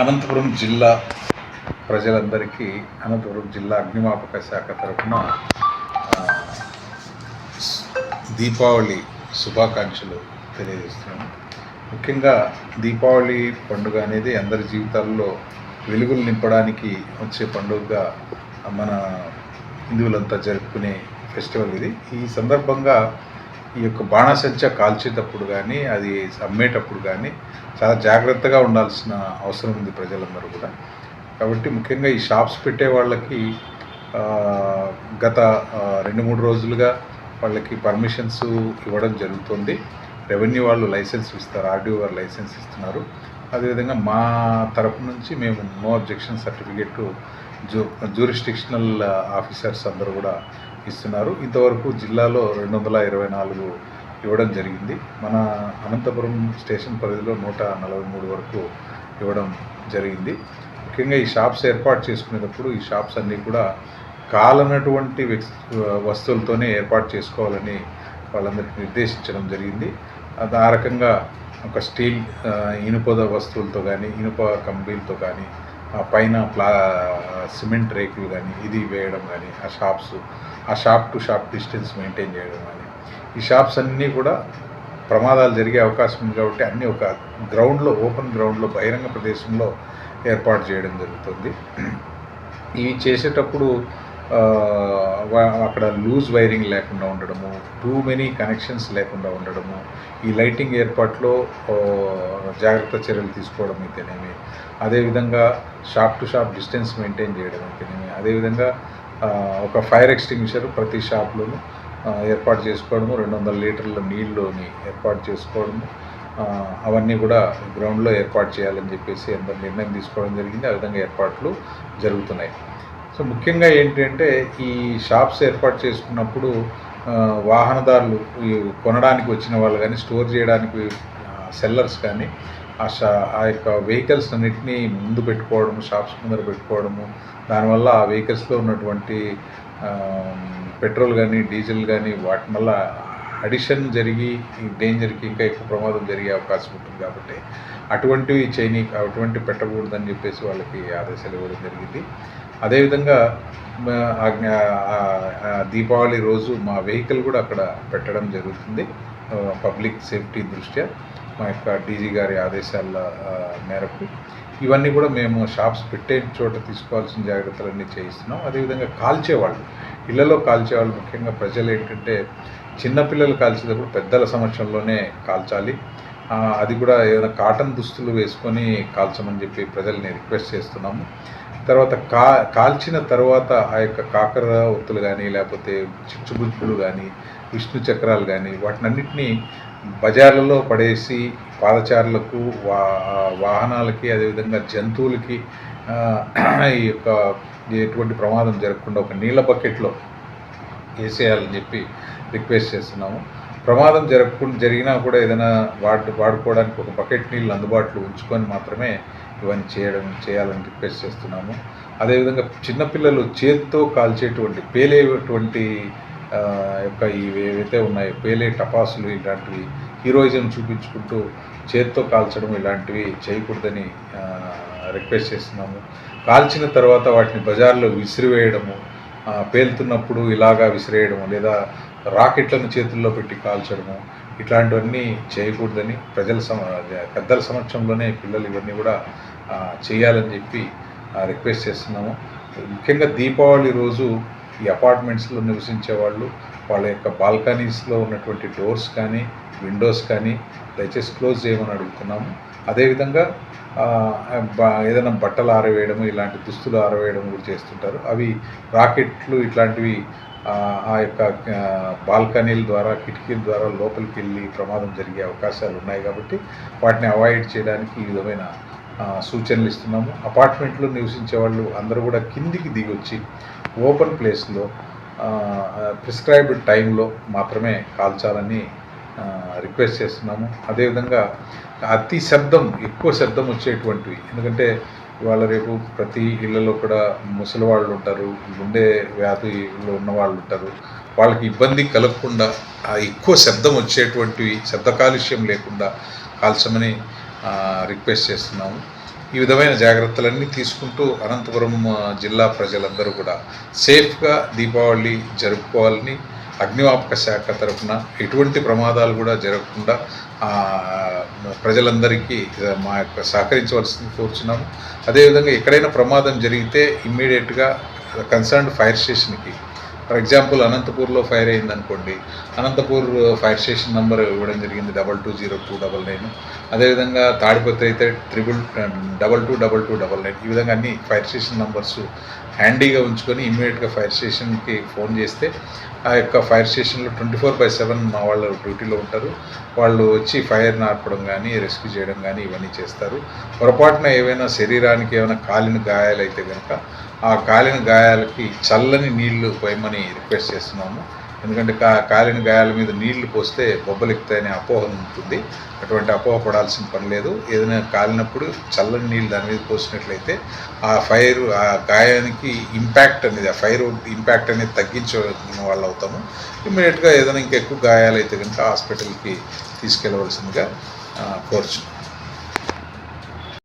అనంతపురం జిల్లా ప్రజలందరికీ అనంతపురం జిల్లా అగ్నిమాపక శాఖ తరఫున దీపావళి శుభాకాంక్షలు తెలియజేస్తున్నాను. ముఖ్యంగా దీపావళి పండుగ అనేది అందరి జీవితాల్లో వెలుగులు నింపడానికి వచ్చే పండుగగా మన హిందువులంతా జరుపుకునే ఫెస్టివల్ ఇది. ఈ సందర్భంగా ఈ యొక్క బాణసంచ కాల్చేటప్పుడు కానీ అది అమ్మేటప్పుడు కానీ చాలా జాగ్రత్తగా ఉండాల్సిన అవసరం ఉంది ప్రజలందరూ కూడా. కాబట్టి ముఖ్యంగా ఈ షాప్స్ పెట్టే వాళ్ళకి గత రెండు మూడు రోజులుగా వాళ్ళకి పర్మిషన్స్ ఇవ్వడం జరుగుతుంది. రెవెన్యూ వాళ్ళు లైసెన్స్ ఇస్తారు ఆర్డీఓ వారు లైసెన్స్ ఇస్తున్నారు. అదేవిధంగా మా తరపు నుంచి మేము నో అబ్జెక్షన్ సర్టిఫికెట్ జూ జూరిస్టిక్షనల్ ఆఫీసర్స్ అందరూ కూడా ఇస్తున్నారు. ఇంతవరకు జిల్లాలో రెండు వందల ఇరవై నాలుగు ఇవ్వడం జరిగింది. మన అనంతపురం స్టేషన్ పరిధిలో నూట నలభై మూడు వరకు ఇవ్వడం జరిగింది. ముఖ్యంగా ఈ షాప్స్ ఏర్పాటు చేసుకునేటప్పుడు ఈ షాప్స్ అన్నీ కూడా కాలనటువంటి వస్తువులతోనే ఏర్పాటు చేసుకోవాలని వాళ్ళందరికీ నిర్దేశించడం జరిగింది. అది ఆ రకంగా ఒక స్టీల్ ఇనుపద ఇనుప వస్తువులతో కానీ ఇనుప కంపెనీలతో కానీ పైన ప్లా సిమెంట్ రేకులు కానీ ఇది వేయడం కానీ ఆ షాప్స్ ఆ shop to shop distance maintain చేయడం కానీ ఈ షాప్స్ అన్నీ కూడా ప్రమాదాలు జరిగే అవకాశం ఉంది కాబట్టి అన్నీ ఒక గ్రౌండ్లో ఓపెన్ గ్రౌండ్లో బహిరంగ ప్రదేశంలో ఏర్పాటు చేయడం జరుగుతుంది. ఇవి చేసేటప్పుడు అక్కడ లూజ్ వైరింగ్ లేకుండా ఉండడము టూ మెనీ కనెక్షన్స్ లేకుండా ఉండడము ఈ లైటింగ్ ఏర్పాట్లో జాగ్రత్త చర్యలు తీసుకోవడం అయితేనేమి అదేవిధంగా shop to shop distance maintain చేయడం అయితేనేమి అదేవిధంగా ఒక ఫైర్ ఎక్స్టింగ్విషర్ ప్రతి షాప్లోనూ ఏర్పాటు చేసుకోవడము రెండు వందల లీటర్ల నీళ్ళుని ఏర్పాటు చేసుకోవడము అవన్నీ కూడా గ్రౌండ్లో ఏర్పాటు చేయాలని చెప్పేసి అందరు నిర్ణయం తీసుకోవడం జరిగింది. ఆ విధంగా ఏర్పాట్లు జరుగుతున్నాయి. సో ముఖ్యంగా ఏంటంటే ఈ షాప్స్ ఏర్పాటు చేసుకున్నప్పుడు వాహనదారులు కొనడానికి వచ్చిన వాళ్ళు కానీ స్టోర్ చేయడానికి సెల్లర్స్ కానీ ఆ షా ఆ యొక్క వెహికల్స్ అన్నిటినీ ముందు పెట్టుకోవడము షాప్స్ ముందర పెట్టుకోవడము దానివల్ల ఆ వెహికల్స్లో ఉన్నటువంటి పెట్రోల్ కానీ డీజిల్ కానీ వాటి వల్ల అడిషన్ జరిగి డేంజర్కి ఇంకా ఎక్కువ ప్రమాదం జరిగే అవకాశం ఉంటుంది కాబట్టి అటువంటివి చేయని అటువంటి పెట్టకూడదని చెప్పేసి వాళ్ళకి ఆదేశాలు ఇవ్వడం జరిగింది. అదేవిధంగా ఆ- దీపావళి రోజు మా వెహికల్ కూడా అక్కడ పెట్టడం జరుగుతుంది. పబ్లిక్ సేఫ్టీ దృష్ట్యా. మా యొక్క డీజీ గారి ఆదేశాల మేరకు ఇవన్నీ కూడా మేము షాప్స్ పెట్టే చోట తీసుకోవాల్సిన జాగ్రత్తలన్నీ చేయిస్తున్నాం. అదేవిధంగా కాల్చేవాళ్ళు ఇళ్ళలో కాల్చేవాళ్ళు ముఖ్యంగా ప్రజలు ఏంటంటే చిన్నపిల్లలు కాల్చేటప్పుడు పెద్దల సమక్షంలోనే కాల్చాలి. అది కూడా ఏదైనా కాటన్ దుస్తులు వేసుకొని కాల్చమని చెప్పి ప్రజల్ని రిక్వెస్ట్ చేస్తున్నాము. తర్వాత కా కాల్చిన తర్వాత ఆ యొక్క కాకర ఒత్తులు కానీ లేకపోతే చిచ్చుబుజ్జులు కానీ విష్ణు చక్రాలు కానీ వాటినన్నిటినీ బజార్లలో పడేసి పాదచారులకు వా వాహనాలకి అదేవిధంగా జంతువులకి ఈ యొక్క ఎటువంటి ప్రమాదం జరగకుండా ఒక నీళ్ళ బకెట్లో వేసేయాలని చెప్పి రిక్వెస్ట్ చేస్తున్నాము. ప్రమాదం జరగకుండా జరిగినా కూడా ఏదైనా వాడు వాడుకోవడానికి ఒక బకెట్ నీళ్ళు అందుబాటులో ఉంచుకొని మాత్రమే ఇవన్నీ చేయడం చేయాలని రిక్వెస్ట్ చేస్తున్నాము. అదేవిధంగా చిన్నపిల్లలు చేతితో కాల్చేటువంటి పేలేటువంటి యొక్క ఇవి ఏవైతే ఉన్నాయో పేలే టపాసులు ఇలాంటివి హీరోయిజం చూపించుకుంటూ చేత్తో కాల్చడం ఇలాంటివి చేయకూడదని రిక్వెస్ట్ చేస్తున్నాము. కాల్చిన తర్వాత వాటిని బజార్లో విసిరివేయడము పేలుతున్నప్పుడు ఇలాగా విసిరేయడము లేదా రాకెట్లను చేతుల్లో పెట్టి కాల్చడము ఇట్లాంటివన్నీ చేయకూడదని ప్రజల సమ పెద్దల సమక్షంలోనే పిల్లలు ఇవన్నీ కూడా చేయాలని చెప్పి రిక్వెస్ట్ చేస్తున్నాము. ముఖ్యంగా దీపావళి రోజు ఈ అపార్ట్మెంట్స్లో నివసించే వాళ్ళు వాళ్ళ యొక్క బాల్కనీస్లో ఉన్నటువంటి డోర్స్ కానీ విండోస్ కానీ దయచేసి క్లోజ్ చేయమని అడుగుతున్నాము. అదేవిధంగా ఏదైనా బట్టలు ఆరవేయడం ఇలాంటి దుస్తులు ఆరవేయడం కూడా చేస్తుంటారు. అవి రాకెట్లు ఇట్లాంటివి ఆ, యొక్క బాల్కనీల ద్వారా కిటికీల ద్వారా లోపలికి వెళ్ళి ప్రమాదం జరిగే అవకాశాలు ఉన్నాయి కాబట్టి వాటిని అవాయిడ్ చేయడానికి ఈ విధమైన సూచనలు ఇస్తున్నాము. అపార్ట్మెంట్లో నివసించే వాళ్ళు అందరూ కూడా కిందికి దిగొచ్చి ఓపెన్ ప్లేస్లో ప్రిస్క్రైబ్డ్ టైంలో మాత్రమే కాల్చాలని రిక్వెస్ట్ చేస్తున్నాము. అదేవిధంగా అతి శబ్దం ఎక్కువ శబ్దం వచ్చేటువంటివి. ఎందుకంటే ఇవాళ రేపు ప్రతి ఇళ్ళలో కూడా ముసలి వాళ్ళు ఉంటారు గుండె వ్యాధిలో ఉన్న వాళ్ళు ఉంటారు. వాళ్ళకి ఇబ్బంది కలగకుండా ఆ ఎక్కువ శబ్దం వచ్చేటువంటివి శబ్ద కాలుష్యం లేకుండా కాల్చమని రిక్వెస్ట్ చేస్తున్నాము. ఈ విధమైన జాగ్రత్తలన్నీ తీసుకుంటూ అనంతపురం జిల్లా ప్రజలందరూ కూడా సేఫ్గా దీపావళి జరుపుకోవాలని అగ్నివాపక శాఖ తరఫున ఎటువంటి ప్రమాదాలు కూడా జరగకుండా ప్రజలందరికీ మా యొక్క సహకరించవలసింది కోరుచున్నాము. అదేవిధంగా ఎక్కడైనా ప్రమాదం జరిగితే ఇమ్మీడియట్గా కన్సర్న్డ్ ఫైర్ స్టేషన్కి ఫర్ ఎగ్జాంపుల్ అనంతపూర్లో ఫైర్ అయింది అనుకోండి అనంతపూర్ ఫైర్ స్టేషన్ నెంబర్ ఇవ్వడం జరిగింది double two zero two double nine అదేవిధంగా తాడిపత్రి అయితే triple double two double two double nine ఈ విధంగా అన్ని ఫైర్ స్టేషన్ నంబర్స్ హ్యాండీగా ఉంచుకొని ఇమ్మీడియట్గా ఫైర్ స్టేషన్కి ఫోన్ చేస్తే ఆ యొక్క ఫైర్ స్టేషన్లో ట్వంటీ ఫోర్ బై సెవెన్ మా వాళ్ళు డ్యూటీలో ఉంటారు. వాళ్ళు వచ్చి ఫైర్ నార్పడం కానీ రెస్క్యూ చేయడం కానీ ఇవన్నీ చేస్తారు. పొరపాటున ఏవైనా శరీరానికి ఏమైనా కాలిన గాయాలైతే కనుక ఆ కాలిన గాయాలకి చల్లని నీళ్ళు పోయమని రిక్వెస్ట్ చేస్తున్నాము. ఎందుకంటే కా కాలిన గాయాల మీద నీళ్ళు పోస్తే బొబ్బలెక్కుతాయనే అపోహ ఉంటుంది. అటువంటి అపోహ పడాల్సిన పని లేదు. ఏదైనా కాలినప్పుడు చల్లని నీళ్ళు దాని మీద పోసినట్లయితే ఆ ఫైర్ ఆ గాయానికి ఇంపాక్ట్ అనేది ఆ ఫైర్ ఇంపాక్ట్ అనేది తగ్గించిన వాళ్ళు అవుతాము. ఇమ్మీడియట్గా ఏదైనా ఇంకా ఎక్కువ గాయాలైతే కనుక హాస్పిటల్కి తీసుకెళ్ళవలసిందిగా కోరుచున్నాం.